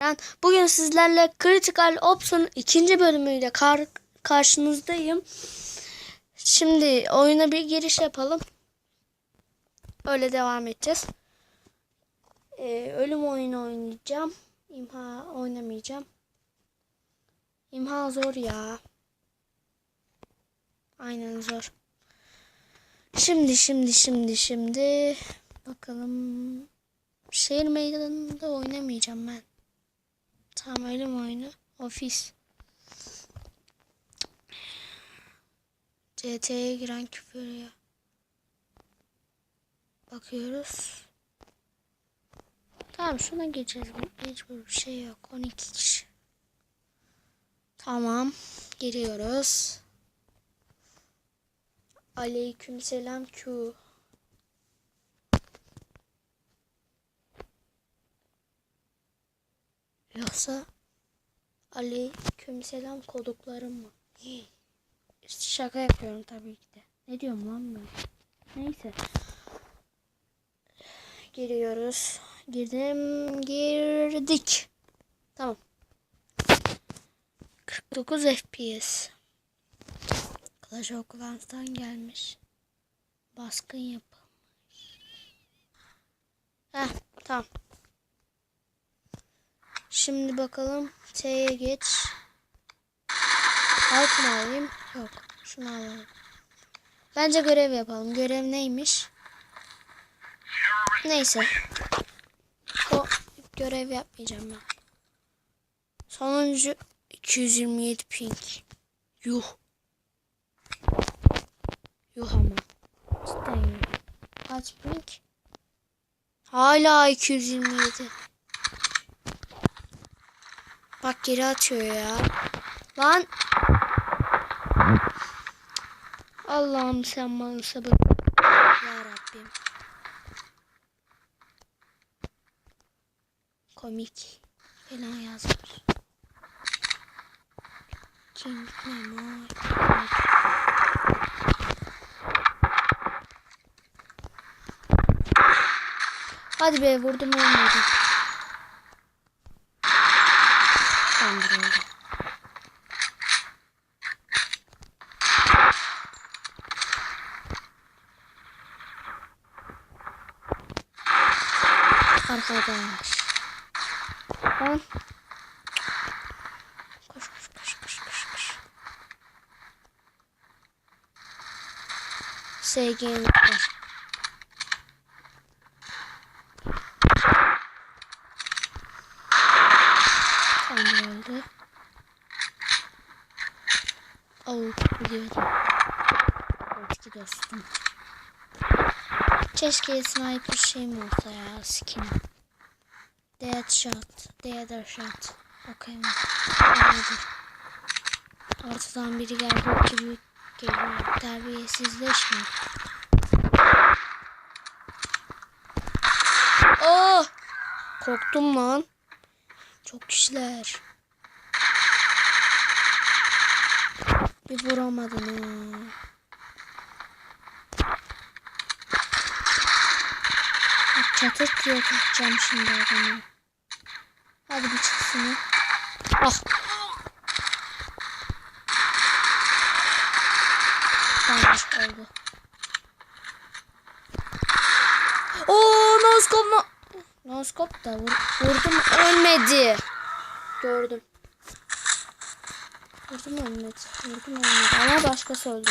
Ben bugün sizlerle Critical Ops'un ikinci bölümüyle kar karşınızdayım. Şimdi oyuna bir giriş yapalım. Öyle devam edeceğiz. Ee, ölüm oyunu oynayacağım. İmha oynamayacağım. İmha zor ya. Aynen zor. Şimdi şimdi şimdi şimdi bakalım şehir meydanında oynamayacağım ben. Ölüm oyunu. Ofis. CT'ye giren küfür ya. Bakıyoruz. Tamam şuna geçeceğiz. Mecbur bir şey yok. 12 kişi. Tamam. Giriyoruz. Aleyküm selam Q. Yoksa aleyküm selam koduklarım mı? Şaka yapıyorum tabii ki de. Ne diyorum lan ben? Neyse. Giriyoruz. Girdim. Girdik. Tamam. 49 FPS. Clash of Clans'tan gelmiş. Baskın yapılmış. Heh tamam. Şimdi bakalım T'ye geç. Mı alayım? Yok. Şunu alalım. Bence görev yapalım. Görev neymiş? Neyse. O görev yapmayacağım ben. Sonuncu 227 ping. Yuh. Yuh ama. Kaç ping? Hala 227. Bak geri atıyor ya. Lan. Allah'ım sen bana sabır. Ya Rabbim. Komik falan yazmış. King Memo. Hadi be vurdum olmadı. Tamamdır oldu. Arkadaş. Lan. Koş koş koş koş koş koş. SG'nin var. Tamam oldu. Biliyordum. Eski dostum. Keşke sniper şeyim olsa ya skin. Deadshot. Deadshot. Bakayım. Nedir? Ortadan biri geldi gibi geliyor. Terbiyesizleşme. Oh! Korktum lan. Çok kişiler. Bir vuramadın ha. Bak Çatırt diye tutacağım şimdi adamı. Hadi bir çıksın. Ah. Tamam oldu. Oo noskop no noskop da vur, vurdum ölmedi. Gördüm. Vurdum ölmedi. Vurdum ölmedi ama başkası öldürdü.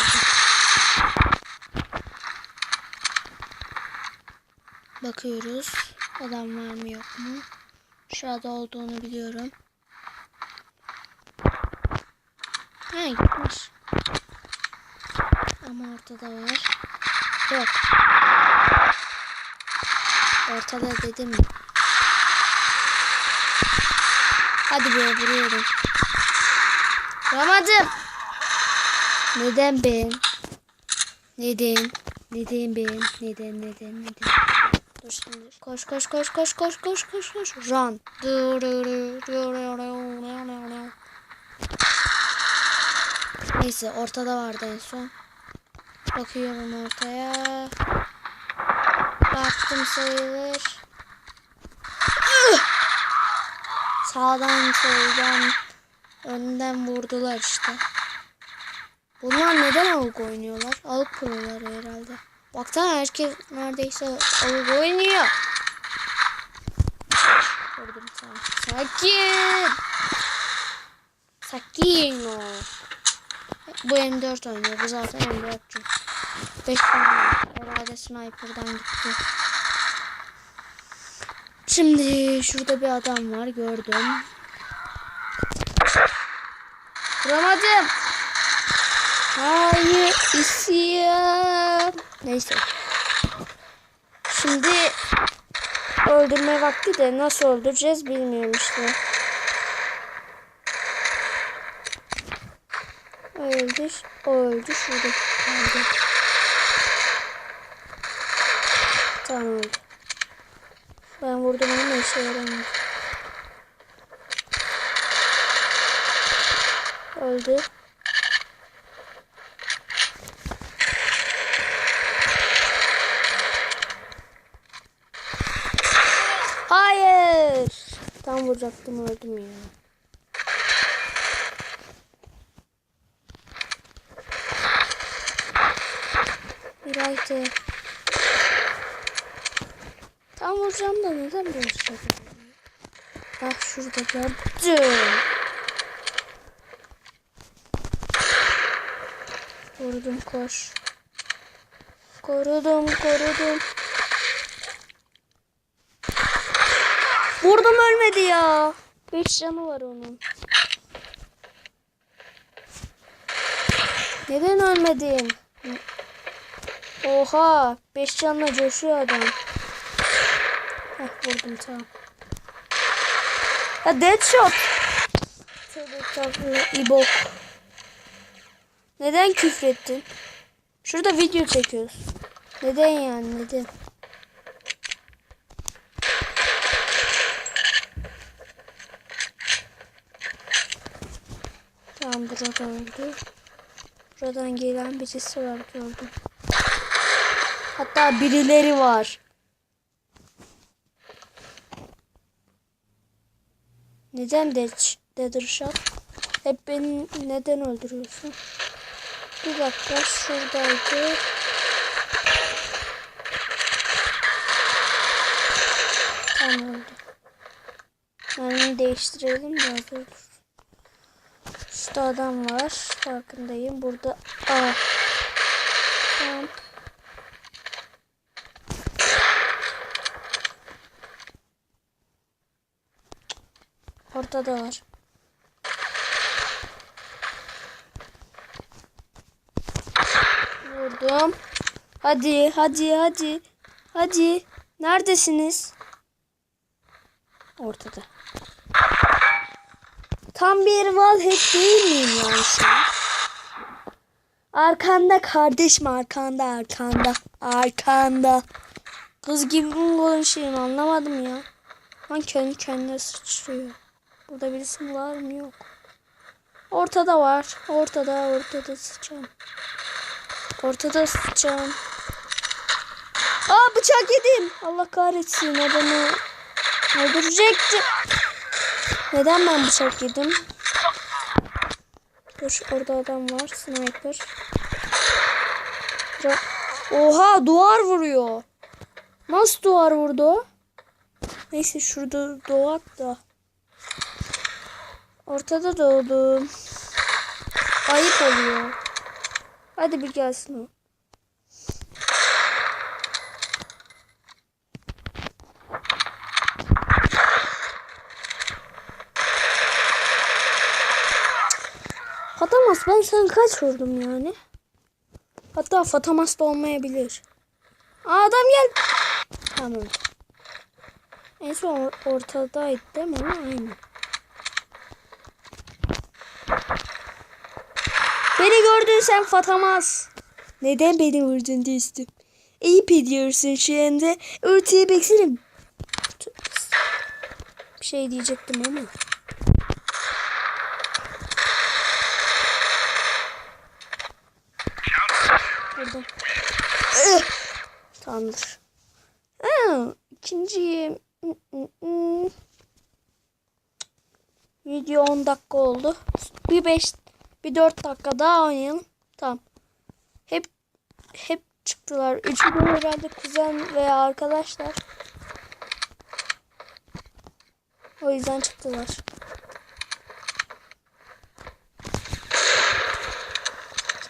Bakıyoruz. Adam var mı yok mu? Şurada olduğunu biliyorum. Ha gitmiş. Ama ortada var. Yok. Ortada dedim? Hadi be vuruyorum. Vuramadım. Neden ben? Neden? Neden ben? Neden neden neden? Dur şimdi. Koş koş koş koş koş koş koş koş. Run. Neyse ortada vardı en son. Bakıyorum ortaya. Baktım sayılır. Sağdan soldan önden vurdular işte. Bunlar neden avuk oynuyorlar? Avuk proları herhalde. Baksana herkes neredeyse avuk oynuyor. Vurdum tamam. Sakin. Sakin ol. Bu M4 oynuyor. Bu zaten M4'cü. 5 tane herhalde sniper'dan gitti. Şimdi şurada bir adam var gördüm. Vuramadım. Hayır isyan. Neyse. Şimdi öldürme vakti de nasıl öldüreceğiz bilmiyorum işte. Öldür. O öldü. Şurada kaldı. Tamam öldü. Ben vurdum ama işe yaramadı. Öldü. Hayır. Tam vuracaktım öldüm ya. Bir ayte. Tam vuracağım da neden böyle şey? Bak şurada gördüm. Vurdum koş. Korudum korudum. Vurdum ölmedi ya. 5 canı var onun. Neden ölmedin? Oha. 5 canla coşuyor adam. Heh vurdum tamam. Ya deadshot. Tövbe estağfurullah İbok. Neden küfrettin? Şurada video çekiyoruz. Neden yani neden? Tamam burada öldü. Buradan gelen birisi var gördüm. Hatta birileri var. Neden dead, dead shot? Hep beni neden öldürüyorsun? Bir dakika şuradaydı. Tamam öldü. Mermiyi değiştirelim de hazır olur. Şurada adam var. Farkındayım. Burada Aa. Tamam. Ortada var. Vurdum. Hadi, hadi, hadi. Hadi. Neredesiniz? Ortada. Tam bir wallhead değil miyim yani şu an? Arkanda kardeşim arkanda arkanda arkanda. Kız gibi mi konuşayım anlamadım ya. Lan kendi kendine sıçrıyor. Burada birisi var mı yok. Ortada var. Ortada ortada sıçan. Ortada sıçan. Aa bıçak yedim. Allah kahretsin adamı öldürecekti. Neden ben bıçak yedim? Dur orada adam var. Sniper. Oha duvar vuruyor. Nasıl duvar vurdu o? Neyse şurada doğak da. Ortada doğdum. Ayıp oluyor. Hadi bir gelsin. Fatamas ben sana kaç vurdum yani? Hatta Fatamas da olmayabilir. Adam gel. Tamam. En son or- ortadaydı değil mi? Aynen. Sen Fatamas. Neden beni vurdun dostum? Ayıp ediyorsun şu anda. Örtüye baksana. Bir şey diyecektim ama. Ih! Tamamdır. Aa. Video 10 dakika oldu. Bir 5 bir 4 dakika daha oynayalım. Tamam. Hep hep çıktılar. Üçü de herhalde kuzen veya arkadaşlar. O yüzden çıktılar.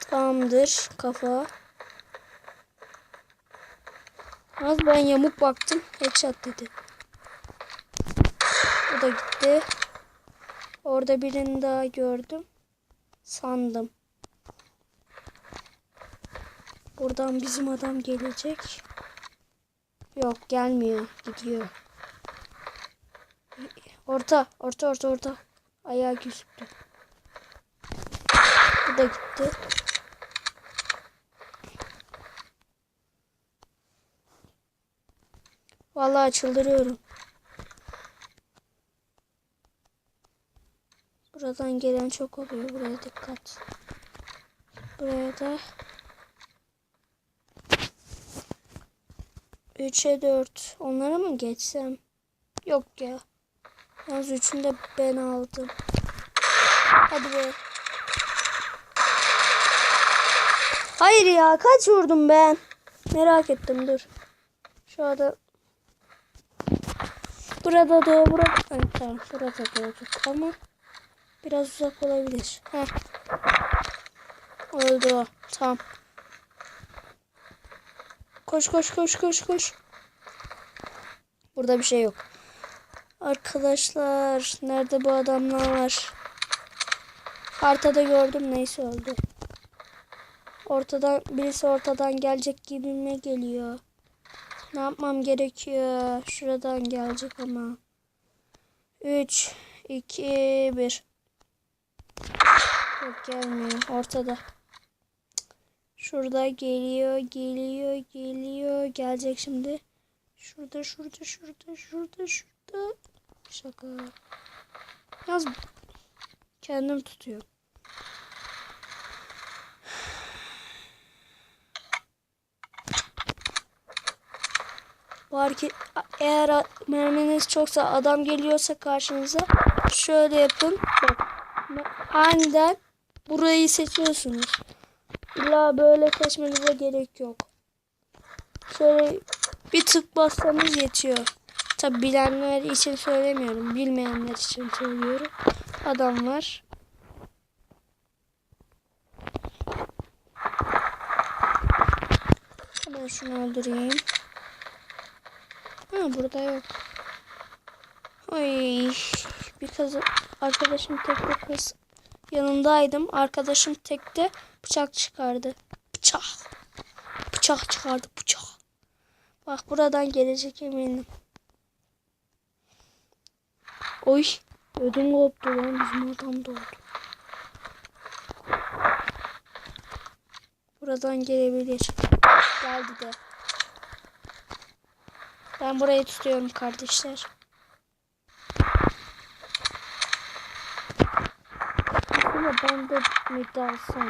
Tamamdır kafa. Az ben yamuk baktım. Headshot dedi. O da gitti. Orada birini daha gördüm. Sandım. Buradan bizim adam gelecek. Yok gelmiyor. Gidiyor. Orta. Orta orta orta. Ayağı gözüktü. Bu da gitti. Vallahi çıldırıyorum. Buradan gelen çok oluyor. Buraya dikkat. Buraya da 3'e 4. Onlara mı geçsem? Yok ya. Yalnız üçünü de ben aldım. Hadi be. Hayır ya kaç vurdum ben? Merak ettim dur. Şu anda Burada da burada. Ay, tamam burada doğduk ama biraz uzak olabilir. Heh. Öldü o. Tamam. Koş koş koş koş koş. Burada bir şey yok. Arkadaşlar nerede bu adamlar var? Haritada gördüm neyse öldü. Ortadan birisi ortadan gelecek gibime geliyor. Ne yapmam gerekiyor? Şuradan gelecek ama. 3 2 1 Yok gelmiyor ortada. Şurada geliyor, geliyor, geliyor. Gelecek şimdi. Şurada, şurada, şurada, şurada, şurada. Şaka. Yalnız kendim tutuyorum. Bu hareket eğer merminiz çoksa adam geliyorsa karşınıza şöyle yapın. Bak. Aniden burayı seçiyorsunuz. İlla böyle seçmenize gerek yok. Şöyle bir tık bassanız yetiyor. Tabi bilenler için söylemiyorum. Bilmeyenler için söylüyorum. Adam var. Hemen şunu öldüreyim. Ha burada yok. Ay bir kız arkadaşım tekte kız yanındaydım. Arkadaşım tekte bıçak çıkardı. Bıçak. Bıçak çıkardı bıçak. Bak buradan gelecek eminim. Oy. Ödüm koptu lan bizim adam doğdu. Buradan gelebilir. Geldi de. Ben burayı tutuyorum kardeşler. Aslında ben de midi alsam.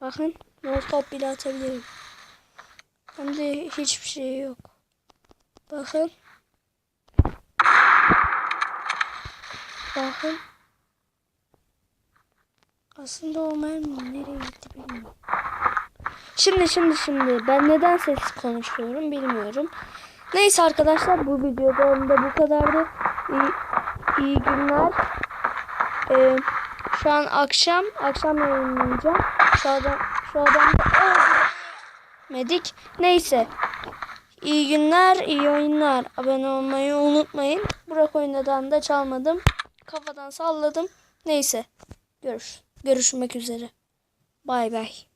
Bakın no bile atabilirim. Hem de hiçbir şey yok. Bakın. Bakın. Aslında o mermi nereye gitti bilmiyorum. Şimdi şimdi şimdi ben neden sessiz konuşuyorum bilmiyorum. Neyse arkadaşlar bu videoda da bu kadardı. İyi, iyi günler. Ee, şu an akşam akşam yayınlayacağım. Şu adam şu adam öldürmedik. Neyse. İyi günler, iyi oyunlar. Abone olmayı unutmayın. Burak oynadan da çalmadım. Kafadan salladım. Neyse. Görüş. Görüşmek üzere. Bay bay.